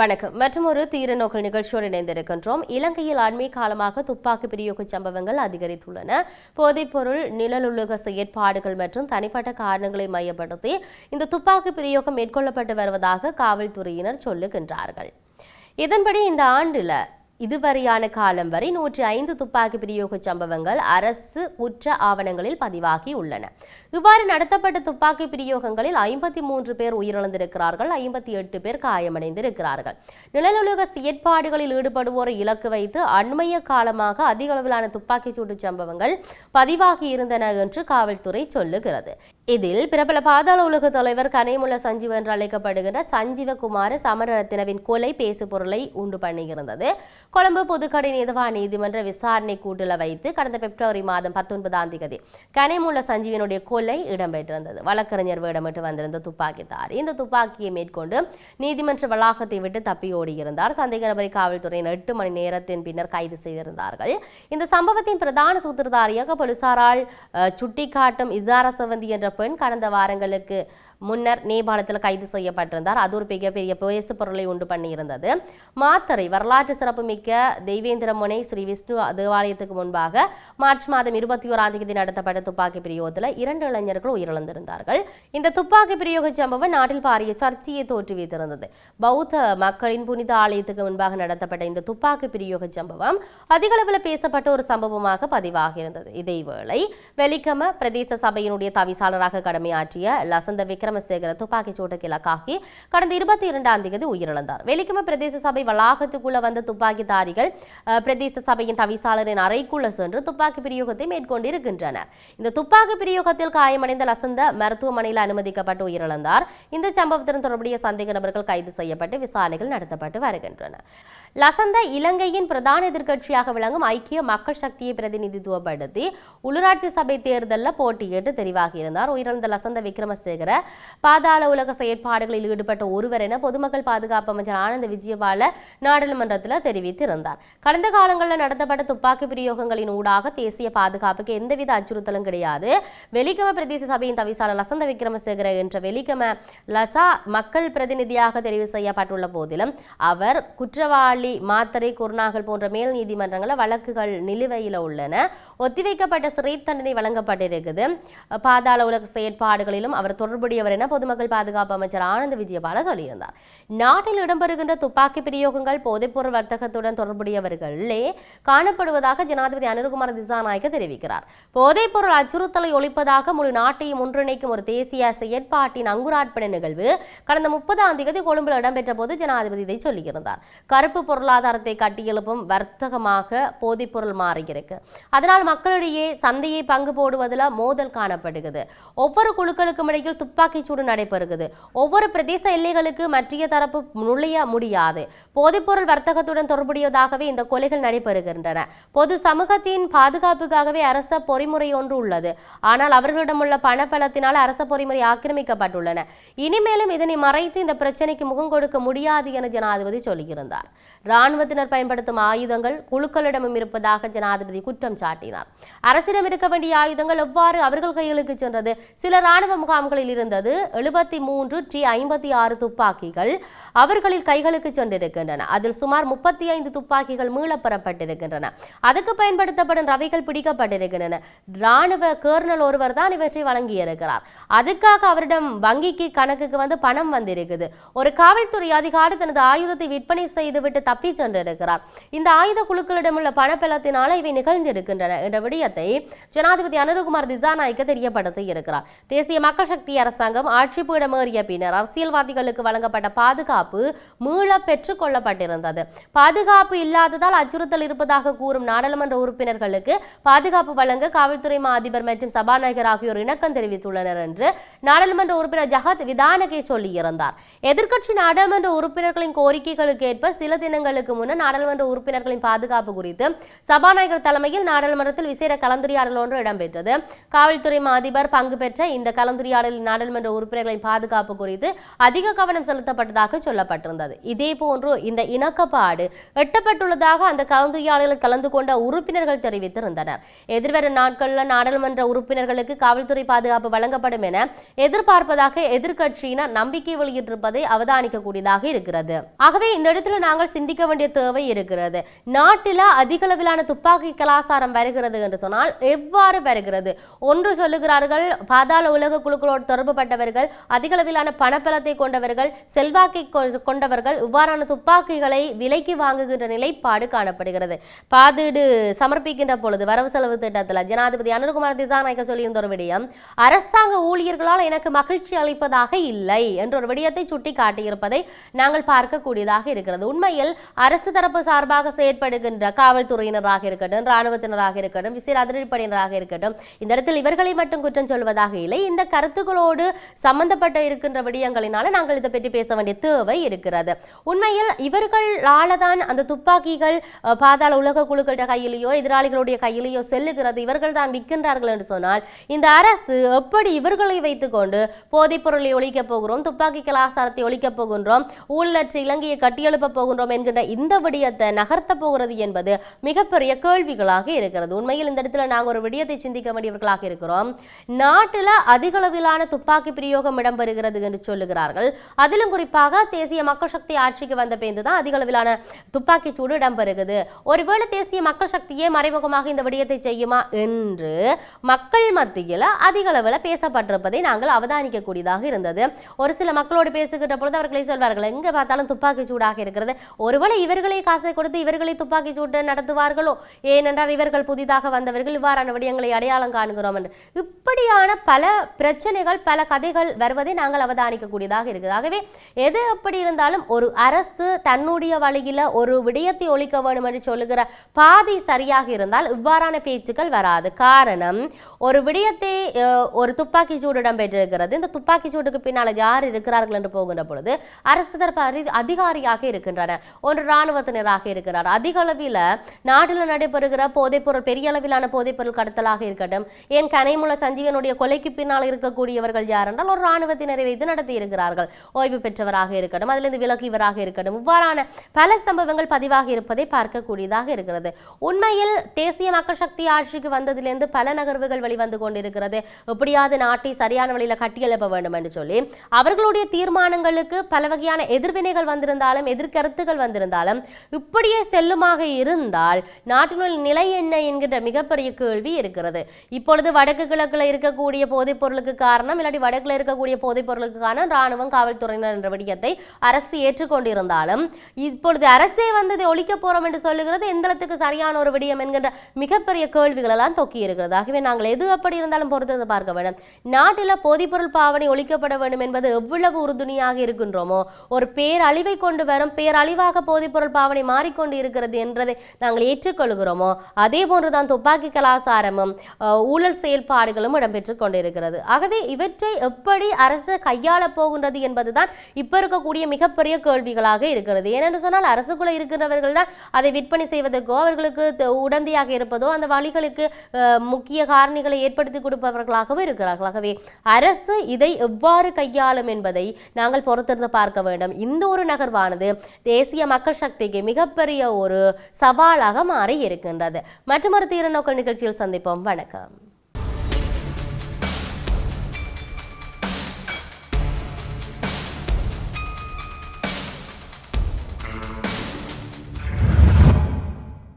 வணக்கம். மற்றும் ஒரு தீர நோக்கல் நிகழ்ச்சியோடு இணைந்திருக்கின்றோம். இலங்கையில் அண்மை காலமாக துப்பாக்கி பிரயோக சம்பவங்கள் அதிகரித்துள்ளன. போதைப்பொருள் நிழலுலக செயற்பாடுகள் மற்றும் தனிப்பட்ட காரணங்களை மையப்படுத்தி இந்த துப்பாக்கி பிரயோகம் மேற்கொள்ளப்பட்டு வருவதாக காவல்துறையினர் சொல்லுகின்றார்கள். இதன்படி இந்த ஆண்டில் இதுவரையான காலம் வரை நூற்றி ஐந்து துப்பாக்கி பிரயோக சம்பவங்கள் அரசு குற்ற ஆவணங்களில் பதிவாகி உள்ளன. இவ்வாறு நடத்தப்பட்ட துப்பாக்கி பிரயோகங்களில் ஐம்பத்தி மூன்று பேர் உயிரிழந்திருக்கிறார்கள் ஐம்பத்தி எட்டு பேர் காயமடைந்திருக்கிறார்கள். நிழலுலக செயற்பாடுகளில் ஈடுபடுவோரை இலக்கு வைத்து அண்மைய காலமாக அதிக அளவிலான துப்பாக்கிச் சூட்டு சம்பவங்கள் பதிவாகி இருந்தன என்று காவல்துறை சொல்லுகிறது. இதில் பிரபல பாதாள உலக தலைவர் கனைமுள்ள சஞ்சீவ் என்று அழைக்கப்படுகின்ற சஞ்சீவகுமார சமரரத்தினவின் கொலை பேசு பொருளை உண்டு பண்ணியிருந்தது. கொழும்பு புதுக்கடை நீதவா நீதிமன்ற விசாரணை கூட்டில் வைத்து கடந்த பிப்ரவரி மாதம் பத்தொன்பதாம் தேதி கனிமுள்ள சஞ்சீவனுடைய கொலை இடம்பெற்றிருந்தது. வழக்கறிஞர் வேடமிட்டு வந்திருந்த துப்பாக்கிதாரி இந்த துப்பாக்கியை மேற்கொண்டு நீதிமன்ற வளாகத்தை விட்டு தப்பி ஓடியிருந்தார். சந்தேக நபரை காவல்துறையின் எட்டு மணி நேரத்தின் பின்னர் கைது செய்திருந்தார்கள். இந்த சம்பவத்தின் பிரதான சூத்திரதாரியாக போலீசாரால் சுட்டிக்காட்டும் இசாரா செவந்தி என்ற பெண் கடந்த வாரங்களுக்கு முன்னர் நேபாளத்தில் கைது செய்யப்பட்டிருந்தார். அது ஒரு மிகப்பெரிய பேசு பொருளை உண்டு பண்ணியிருந்தது. மாத்தறை வரலாற்று சிறப்புமிக்க தெய்வேந்திரமுனை ஸ்ரீ விஷ்ணு தேவாலயத்துக்கு முன்பாக மார்ச் மாதம் இருபத்தி ஓராம் தேதி நடத்தப்பட்ட துப்பாக்கி பிரயோகத்தில் இரண்டு இளைஞர்கள் உயிரிழந்திருந்தார்கள். இந்த துப்பாக்கி பிரயோக சம்பவம் நாட்டில் பாரிய சர்ச்சையை தோற்றுவித்திருந்தது பௌத்த மக்களின் புனித ஆலயத்துக்கு முன்பாக நடத்தப்பட்ட இந்த துப்பாக்கி பிரயோக சம்பவம் அதிகளவில் பேசப்பட்ட ஒரு சம்பவமாக பதிவாகியிருந்தது. இதேவேளை வெலிக்கம பிரதேச சபையினுடைய தவிசாளராக கடமையாற்றிய லசந்த விக்ரமசேகர துப்பாக்கி சூட்டுக்கு இலக்காகி கடந்த இருபத்தி இரண்டாம் தேதி உயிரிழந்தார். வெலிக்கம பிரதேச சபை வளாகத்துக்குள்ள வந்த துப்பாக்கிதாரிகள் பிரதேச சபையின் தவிசாளரின் அறைக்குள்ள சென்று துப்பாக்கி பிரயோகத்தை மேற்கொண்டிருக்கின்றனர். இந்த துப்பாக்கி பிரயோகத்தில் காயமடைந்த லசந்த மருத்துவமனையில் அனுமதிக்கப்பட்டு உயிரிழந்தார். இந்த சம்பவத்துடன் தொடர்புடைய சந்தேக நபர்கள் கைது செய்யப்பட்டு விசாரணைகள் நடத்தப்பட்டு வருகின்றன. லசந்த இலங்கையின் பிரதான எதிர்க்கட்சியாக விளங்கும் ஐக்கிய மக்கள் சக்தியை பிரதிநிதித்துவப்படுத்தி உள்ளூராட்சி சபை தேர்தலில் போட்டியிட்டு தெரிவாகியிருந்தார். உயிரிழந்த லசந்த விக்ரமசேகர பாதாள உலக செயற்பாடுகளில் ஈடுபட்ட ஒருவர் என பொதுமக்கள் பாதுகாப்பு அமைச்சர் ஆனந்த விஜயபால நாடாளுமன்றத்தில் தெரிவித்திருந்தார். கடந்த காலங்களில் நடத்தப்பட்ட துப்பாக்கி பிரயோகங்களின் ஊடாக தேசிய பாதுகாப்புக்கு எந்தவித அச்சுறுத்தலும் கிடையாது. வெலிகம பிரதேச சபையின் தவிசாளர் லசந்த விக்ரமசேகர என்ற வெலிகம லசா மக்கள் பிரதிநிதியாக தெரிவு செய்யப்பட்டுள்ள போதிலும் அவர் குற்றவாளி மாத்தரை குருநாகல் போன்ற மேல் நீதிமன்றங்களில் வழக்குகள் நிலுவையில் உள்ளன. ஒத்திவைக்கப்பட்ட சிறை தண்டனை வழங்கப்பட்டிருக்குது. பாதாள உலக செயற்பாடுகளிலும் அவர் தொடர்புடையவர் என பொதுமக்கள் பாதுகாப்பு அமைச்சர் ஆனந்த விஜயபால சொல்லியிருந்தார். நாட்டில் இடம்பெறுகின்ற துப்பாக்கி பிரயோகங்கள் போதைப்பொருள் வர்த்தகத்துடன் தொடர்புடையவர்களே காணப்படுவதாக ஜனாதிபதி அனுர்குமார் திசாநாயக்க தெரிவிக்கிறார். போதைப்பொருள் அச்சுறுத்தலை ஒழிப்பதாக முழு நாட்டையும் ஒன்றிணைக்கும் ஒரு தேசிய செயற்பாட்டின் அங்குராட்பண நிகழ்வு கடந்த முப்பதாம் தேதி கொழும்பில் இடம்பெற்ற போது ஜனாதிபதி இதை சொல்லியிருந்தார். கருப்பு பொருளாதாரத்தை கட்டியெழுப்பும் வர்த்தகமாக போதைப்பொருள் மாறியிருக்கு. அதனால் மக்களிடையே சந்தையை பங்கு போடுவதில் மோதல் காணப்படுகிறது. ஒவ்வொரு குழுக்களுக்கும் இடையில் துப்பாக்கி சூடு நடைபெறுகிறது. ஒவ்வொரு பிரதேச எல்லைகளுக்கு மற்றிய தரப்பு நுழைய முடியாது. போதைப்பொருள் வர்த்தகத்துடன் தொடர்புடையதாகவே இந்த கொலைகள் நடைபெறுகின்றன. பொது சமூகத்தின் பாதுகாப்புக்காகவே அரச பொறிமுறை ஒன்று உள்ளது. ஆனால் அவர்களிடமுள்ள பணப்பலத்தினால் அரச பொறிமுறை ஆக்கிரமிக்கப்பட்டுள்ளன. இனிமேலும் இதனை மறைத்து இந்த பிரச்சனைக்கு முகம் கொடுக்க முடியாது என ஜனாதிபதி சொல்லியிருந்தார். இராணுவத்தினர் பயன்படுத்தும் ஆயுதங்கள் குழுக்களிடமும் இருப்பதாக ஜனாதிபதி குற்றம் சாட்டினார். அரசிடம் இருக்க வேண்டிய ஆயுதங்கள் எவ்வாறு அவர்கள் கைகளுக்கு சென்றது? சில இராணுவ முகாம்களில் இருந்தது எழுபத்தி மூன்று டி ஐம்பத்தி ஆறு துப்பாக்கிகள் அவர்களில் கைகளுக்கு சென்றிருக்கின்றன. அதில் சுமார் முப்பத்தி ஐந்து துப்பாக்கிகள் மீளப்பெறப்பட்டிருக்கின்றன. அதுக்கு பயன்படுத்தப்படும் ரவைகள் பிடிக்கப்பட்டிருக்கின்றன. இராணுவ கேர்னல் ஒருவர் தான் இவற்றை வழங்கியிருக்கிறார். அதுக்காக அவரிடம் வங்கிக்கு கணக்குக்கு வந்து பணம் வந்திருக்குது. ஒரு காவல்துறை அதிகாரி தனது ஆயுதத்தை விற்பனை செய்துவிட்டு தப்பி சென்றிருக்கிறார். இந்த ஆயுத குழுக்களிடமுள்ள பணப்பலத்தினால இவை நிகழ்ந்திருக்கின்றன என்ற விடயத்தை ஜனாதிபதி அனுருகுமார் திசாநாயக்க தெரியப்படுத்தி இருக்கிறார் தேசிய மக்கள் சக்தி அரசாங்கம் ஆட்சி பீடமேறிய பின்னர் அரசியல்வாதிகளுக்கு வழங்கப்பட்ட பாதுகாப்பு மீள பெற்றுக் கொள்ளப்பட்டிருந்தது பாதுகாப்பு இல்லாததால் அச்சுறுத்தல் இருப்பதாக கூறும் நாடாளுமன்ற உறுப்பினர்களுக்கு பாதுகாப்பு வழங்க காவல்துறை மா அதிபர் மற்றும் சபாநாயகர் ஆகியோர் இணக்கம் தெரிவித்துள்ளனர் என்று நாடாளுமன்ற உறுப்பினர் ஜகத் விதானகே சொல்லியிருந்தார். எதிர்க்கட்சி நாடாளுமன்ற உறுப்பினர்களின் கோரிக்கைகளுக்கு ஏற்ப சில தினங்களுக்கு முன்னர் நாடாளுமன்ற உறுப்பினர்களின் பாதுகாப்பு குறித்து சபாநாயகர் தலைமையில் நாடாளுமன்றத்தில் விசேட கலந்துரையாடல் ஒன்று இடம்பெற்றது. காவல்துறை மா அதிபர் பங்கு பெற்ற இந்த கலந்துரையாடலில் நாடாளுமன்ற நாடாளுமன்ற உறுப்பினர்களின் பாதுகாப்பு குறித்து அதிக கவனம் செலுத்தப்பட்டதாக சொல்லப்பட்டிருந்தது. இதே போன்று இந்த இணக்கப்பாடு எட்டப்பட்டுள்ளதாக அந்த கலந்துரையாடலில் கலந்து கொண்ட உறுப்பினர்கள் தெரிவித்திருந்தனர். எதிர்வரும் நாட்களில் நாடாளுமன்ற உறுப்பினர்களுக்கு காவல்துறை பாதுகாப்பு வழங்கப்படும் என எதிர்பார்ப்பதாக எதிர்கட்சியினர் நம்பிக்கை வெளியிட்டிருப்பதை அவதானிக்கக்கூடியதாக இருக்கிறது. ஆகவே இந்த இடத்துல நாங்கள் சிந்திக்க வேண்டிய தேவை இருக்கிறது. நாட்டில் அதிக அளவிலான துப்பாக்கி கலாச்சாரம் வருகிறது என்று சொன்னால் எவ்வாறு வருகிறது? ஒன்று சொல்லுகிறார்கள் பாதாள உலக குழுக்களோடு தொடர்பு தொடர்புபட்டவர்கள் அதிக அளவிலான பணப்பலத்தை கொண்டவர்கள் செல்வாக்கை கொ- கொண்டவர்கள் இவ்வாறான துப்பாக்கிகளை விலைக்கு வாங்குகின்ற நிலைப்பாடு காணப்படுகிறது. பாதீடு சமர்ப்பிக்கின்ற பொழுது வரவு செலவு திட்டத்தில் ஜனாதிபதி அனுர்குமார் திசாநாயக்க சொல்லியிருந்த ஒரு விடயம் அரசாங்க ஊழியர்களால் எனக்கு மகிழ்ச்சி அளிப்பதாக இல்லை என்ற ஒரு விடயத்தை சுட்டி காட்டியிருப்பதை நாங்கள் பார்க்கக்கூடியதாக இருக்கிறது. உண்மையில் அரசு தரப்பு சார்பாக செயற்படுகின்ற காவல்துறையினராக இருக்கட்டும் இராணுவத்தினராக இருக்கட்டும் விசேட அதிரடிப்படையினராக இருக்கட்டும் இந்த இடத்தில் இவர்களை மட்டும் குற்றம் சொல்வதாக இல்லை. இந்த கருத்துக்களோடு சம்பந்தப்பட்ட இருக்கின்ற விடயங்களினால நாங்கள் இதை பற்றி பேச வேண்டிய தேவை இருக்கிறது. உண்மையில் இவர்களால தான் அந்த துப்பாக்கிகள் பாதாள உலக குழுக்கள கையிலேயோ எதிராளிகளுடைய கையிலேயோ செல்லுகிறது. இவர்கள் தான் விற்கின்றார்கள் என்று சொன்னால் இந்த அரசு எப்படி இவர்களை வைத்துக்கொண்டு போதைப்பொருளை ஒழிக்கப் போகிறோம் துப்பாக்கி கலாச்சாரத்தை ஒழிக்கப் போகின்றோம் ஊழலற்ற இலங்கையை கட்டியெழுப்ப போகின்றோம் என்கின்ற இந்த விடயத்தை நகர்த்த போகிறது என்பது மிகப்பெரிய கேள்விகளாக இருக்கிறது. உண்மையில் இந்த இடத்துல நாங்கள் ஒரு விடயத்தை சிந்திக்க வேண்டியவர்களாக இருக்கிறோம். நாட்டில் அதிக அளவிலான துப்பாக்கி பிரயோகம் இடம்பெறுகிறது என்று சொல்லுகிறார்கள். அதிலும் குறிப்பாக தேசிய மக்கள் சக்தி ஆட்சிக்கு வந்த பேருந்து தான் அதிக அளவிலான துப்பாக்கி சூடு இடம்பெறுகிறது. ஒருவேளை தேசிய மக்கள் சக்தியே மறைமுகமாக இந்த விடயத்தை செய்யுமா என்று மக்கள் மத்தியில் அதிக அளவில் பேசப்பட்டிருப்பதை நாங்கள் அவதானிக்கக்கூடியதாக இருந்தது. ஒரு சில மக்களோடு பேசுகின்ற பொழுது அவர்களை சொல்வார்கள் எங்க பார்த்தாலும் துப்பாக்கி சூடாக இருக்கிறது. ஒருவேளை இவர்களே காசை கொடுத்து இவர்களை துப்பாக்கி சூட்டு நடத்துவார்களோ? ஏனென்றால் இவர்கள் புதிதாக வந்தவர்கள் இவ்வாறான விடயங்களை அடையாளம் காணுகிறோம் என்று. இப்படியான பல பிரச்சனைகள் பல கதை கதைகள் வருவதை நாங்கள் அவதானிக்கக்கூடியதாக இருக்குது. ஆகவே எது எப்படி இருந்தாலும் ஒரு அரசு தன்னுடைய வழியில ஒரு விடயத்தை ஒழிக்க வேண்டும் என்று சொல்லுகிற பாதி சரியாக இருந்தால் இவ்வாறான பேச்சுக்கள் வராது. காரணம் ஒரு விடயத்தை ஒரு துப்பாக்கி சூடு இடம்பெற்றிருக்கிறது. இந்த துப்பாக்கி சூடுக்கு பின்னால் யார் இருக்கிறார்கள் என்று போகின்ற பொழுது அரசு தரப்பு அதிகாரியாக இருக்கின்றனர் ஒரு இராணுவத்தினராக இருக்கிறார். அதிக அளவில் நாட்டில் நடைபெறுகிற போதைப்பொருள் பெரிய அளவிலான போதைப்பொருள் கடத்தலாக இருக்கட்டும் ஏன் கனைமுள்ள சஞ்சீவனுடைய கொலைக்கு பின்னால் இருக்கக்கூடியவர்கள் யார் என்றால் ஒரு இராணுவத்தினரை வைத்து நடத்தி இருக்கிறார்கள் ஓய்வு பெற்றவராக இருக்கட்டும் அதிலிருந்து விலகியவராக இருக்கட்டும் இவ்வாறான பல சம்பவங்கள் பதிவாக இருப்பதை பார்க்கக்கூடியதாக இருக்கிறது. உண்மையில் தேசிய மக்கள் சக்தி ஆட்சிக்கு வந்ததிலிருந்து பல நகர்வுகள் வெளிவந்து கொண்டிருக்கிறது. எப்படியாவது நாட்டை சரியான வழியில் கட்டியெழுப்ப வேண்டும் என்று சொல்லி அவர்களுடைய தீர்மானங்களுக்கு பல வகையான எதிர்வினைகள் வந்திருந்தாலும் எதிர்கருத்துகள் வந்திருந்தாலும் இப்படியே செல்லுமாக இருந்தால் நாட்டினுள் நிலை என்ன என்கின்ற மிகப்பெரிய கேள்வி இருக்கிறது. இப்பொழுது வடக்கு கிழக்கில் இருக்கக்கூடிய போதைப் பொருளுக்கு காரணம் இல்லாட்டி வடக்கு வடக்குல இருக்கக்கூடிய போதைப்பொருளுக்கான ராணுவம் காவல்துறையினர் என்ற விடயத்தை அரசு ஏற்றுக்கொண்டிருந்தாலும் இப்பொழுது அரசே வந்து இதை ஒழிக்க போறோம் என்று சொல்லுகிறது. எந்தளத்துக்கு சரியான ஒரு விடயம் என்கின்ற மிகப்பெரிய கேள்விகள் எல்லாம் தொக்கி இருக்கிறது ஆகவே நாங்கள் எது அப்படி இருந்தாலும் பொறுத்தது பார்க்க வேண்டும். நாட்டில் போதைப்பொருள் பாவனை ஒழிக்கப்பட வேண்டும் என்பது எவ்வளவு உறுதுணையாக இருக்கின்றோமோ ஒரு பேரழிவை கொண்டு வரும் பேரழிவாக போதைப்பொருள் பாவனை மாறிக்கொண்டு இருக்கிறது என்றதை நாங்கள் ஏற்றுக்கொள்கிறோமோ அதே போன்றுதான் துப்பாக்கி கலாச்சாரமும் ஊழல் செயல்பாடுகளும் இடம்பெற்றுக் கொண்டிருக்கிறது. ஆகவே இவற்றை எப்படி அரசு கையாளப் போகின்றது என்பதுதான் இப்ப இருக்கக்கூடிய மிகப்பெரிய கேள்விகளாக இருக்கிறது. ஏனென்று சொன்னால் அரசுக்குள்ள இருக்கிறவர்கள் தான் அதை விற்பனை செய்வதற்கோ அவர்களுக்கு உடந்தையாக இருப்பதோ அந்த வழிகளுக்கு முக்கிய காரணிகளை ஏற்படுத்தி கொடுப்பவர்களாகவும் இருக்கிறார்கள். ஆகவே அரசு இதை எவ்வாறு கையாளும் என்பதை நாங்கள் பொறுத்திருந்து பார்க்க வேண்டும். இந்த ஒரு நகர்வானது தேசிய மக்கள் சக்திக்கு மிகப்பெரிய ஒரு சவாலாக மாறி இருக்கின்றது மற்றொரு தீர நோக்கல் நிகழ்ச்சியில் சந்திப்போம். வணக்கம்.